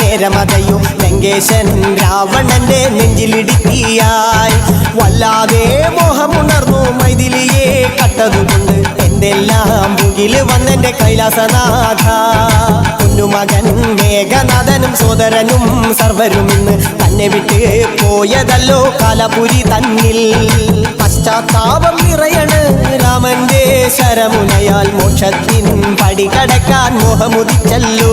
നേരമതയോ ലങ്കേശൻ രാവണന്റെ നെഞ്ചിലിടുക്കിയായി. വല്ലാതെ മോഹമുണർന്നു മൈഥിലിയെ കട്ടതുകൊണ്ട് എന്തെല്ലാം മുകിൽ വന്നെന്റെ കൈലാസനാഥ. പൊന്നുമകൻ മേഘനാഥനും സോദരനും സർവരും ഇന്ന് തന്നെ വിട്ട് പോയതല്ലോ കാലപുരി തന്നിൽ. പശ്ചാത്താപം നിറയണ് രാമന്റെ ശരമുനയാൽ മോക്ഷത്തിൻ கடைக்கான் முகமுதி செல்லூ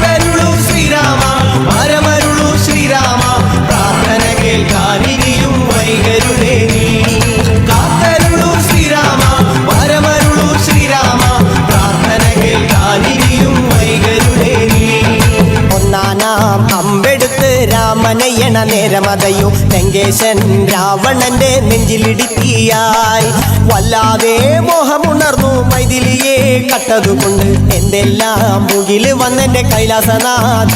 രാമനയ്യണ നേരമതയോ ലങ്കേശൻ രാവണന്റെ നെഞ്ചിലിടുക്കിയായി വല്ലാതെ മോഹമുണർന്നു മൈഥിലിയെ കട്ടതുകൊണ്ട് എന്തെല്ലാം മുകിൽ വന്നെന്റെ കൈലാസനാഥ.